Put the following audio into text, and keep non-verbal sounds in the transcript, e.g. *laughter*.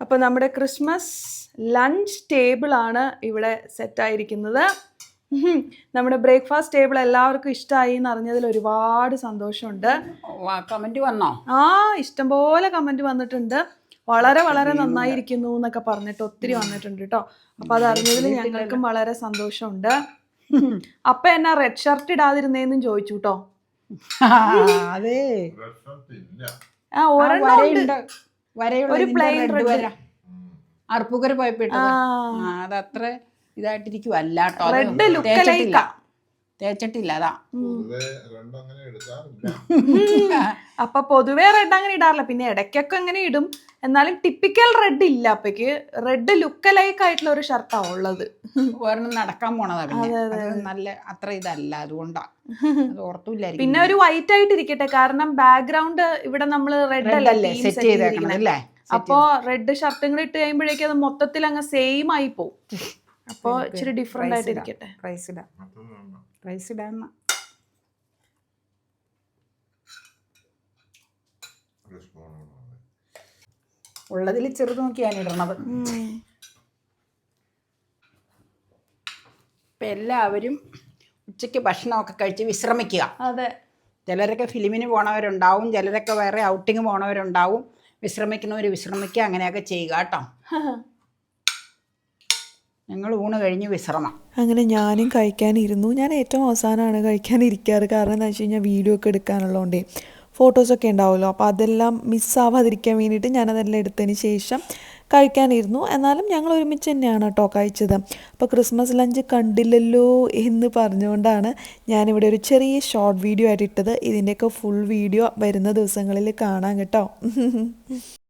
അപ്പോൾ നമ്മുടെ Christmas lunch ടേബിളാണ് ഇവിടെ സെറ്റായിരിക്കുന്നത് നമ്മുടെ ബ്രേക്ക്ഫാസ്റ്റ് ടേബിൾ എല്ലാവർക്കും ഇഷ്ടമായി എന്ന് അറിഞ്ഞതിൽ ഒരുപാട് സന്തോഷമുണ്ട്. കമന്റ് വന്നോ? ആ ഇഷ്ടംപോലെ കമന്റ് വന്നിട്ടുണ്ട്. വളരെ വളരെ നന്നായിരിക്കുന്നു എന്നൊക്കെ പറഞ്ഞിട്ട് ഒത്തിരി വന്നിട്ടുണ്ട് കേട്ടോ അപ്പോൾ അത് അറിഞ്ഞതിൽ ഞങ്ങൾക്കും വളരെ സന്തോഷമുണ്ട്. അപ്പ എന്നാ റെഡ് ഷർട്ട് ഇടാതിരുന്നേന്നും ചോദിച്ചു കേട്ടോ *laughs* അതെ. ആ ഒരെണ്ണം വരയുള്ള അർപ്പുകർ പോയപ്പോ ആ. അത് അത്ര ഇതായിട്ടിരിക്കുവല്ല കേട്ടോ അത് Red look തേച്ചിട്ടില്ല അതാ. *laughs* അപ്പൊ പൊതുവേ റെഡ് അങ്ങനെ ഇടാറില്ല. പിന്നെ ഇടയ്ക്കൊക്കെ അങ്ങനെ ഇടും. എന്നാലും ടിപ്പിക്കൽ റെഡ് ഇല്ല അപ്പക്ക് റെഡ് ലുക്ക് ലൈക്ക് ആയിട്ടുള്ള ഒരു ഷർട്ടാ ഉള്ളത്. ഒരെണ്ണം നടക്കാൻ പോണതാ പിന്നെ. നല്ല അത്ര ഇതല്ല. അതുകൊണ്ടാ. ഓർത്തില്ല പിന്നെ ഒരു വൈറ്റ് ആയിട്ട് ഇരിക്കട്ടെ. കാരണം ബാക്ക്ഗ്രൗണ്ട് ഇവിടെ നമ്മൾ റെഡ് അല്ലല്ലേ സെറ്റ് ചെയ്തേക്കണം. അല്ലേ? അപ്പോ റെഡ് ഷർട്ടും കൂടി ഇട്ട് കഴിയുമ്പോഴേക്കും അത് മൊത്തത്തിൽ അങ്ങ് സെയിം ആയി പോവും. അപ്പോ ഇച്ചിരി ഡിഫറെന്റ് ആയിട്ട് ഇരിക്കട്ടെ പ്രൈസ് ഇടാം. റൈസ് ഇടാന്ന. ഉള്ളതിൽ ചെറുത് നോക്കിയാണ് ഇടണത്. ഇപ്പം എല്ലാവരും ഉച്ചയ്ക്ക് ഭക്ഷണമൊക്കെ കഴിച്ച് വിശ്രമിക്കുക. അതെ. ചിലരൊക്കെ ഫിലിമിന് പോണവരുണ്ടാവും ചിലരൊക്കെ വേറെ ഔട്ടിങ് പോണവരുണ്ടാവും. വിശ്രമിക്കുന്നവർ വിശ്രമിക്കുക അങ്ങനെയൊക്കെ ചെയ്യുക കേട്ടോ. *laughs* ഞങ്ങൾ ഊണ് കഴിഞ്ഞ് വിശ്രമം. അങ്ങനെ ഞാനും കഴിക്കാനിരുന്നു. ഞാൻ ഏറ്റവും അവസാനമാണ് കഴിക്കാനിരിക്കാറ്. കാരണം എന്താ വെച്ച് കഴിഞ്ഞാൽ വീഡിയോ ഒക്കെ എടുക്കാനുള്ളതുകൊണ്ടേ ഫോട്ടോസൊക്കെ ഉണ്ടാവുമല്ലോ. അപ്പോൾ അതെല്ലാം മിസ്സാവാതിരിക്കാൻ വേണ്ടിയിട്ട് ഞാനതെല്ലാം എടുത്തതിന് ശേഷം കഴിക്കാനിരുന്നു. എന്നാലും ഞങ്ങൾ ഒരുമിച്ച് തന്നെയാണ് കേട്ടോ കഴിച്ചത്. അപ്പോൾ ക്രിസ്മസ് ലഞ്ച് കണ്ടില്ലല്ലോ എന്ന് പറഞ്ഞുകൊണ്ടാണ് ഞാനിവിടെ ഒരു ചെറിയ ഷോർട്ട് വീഡിയോ ആയിട്ട് ഇട്ടത്. ഇതിന്റെയൊക്കെ ഫുൾ വീഡിയോ വരുന്ന ദിവസങ്ങളിൽ കാണാം കേട്ടോ. *laughs*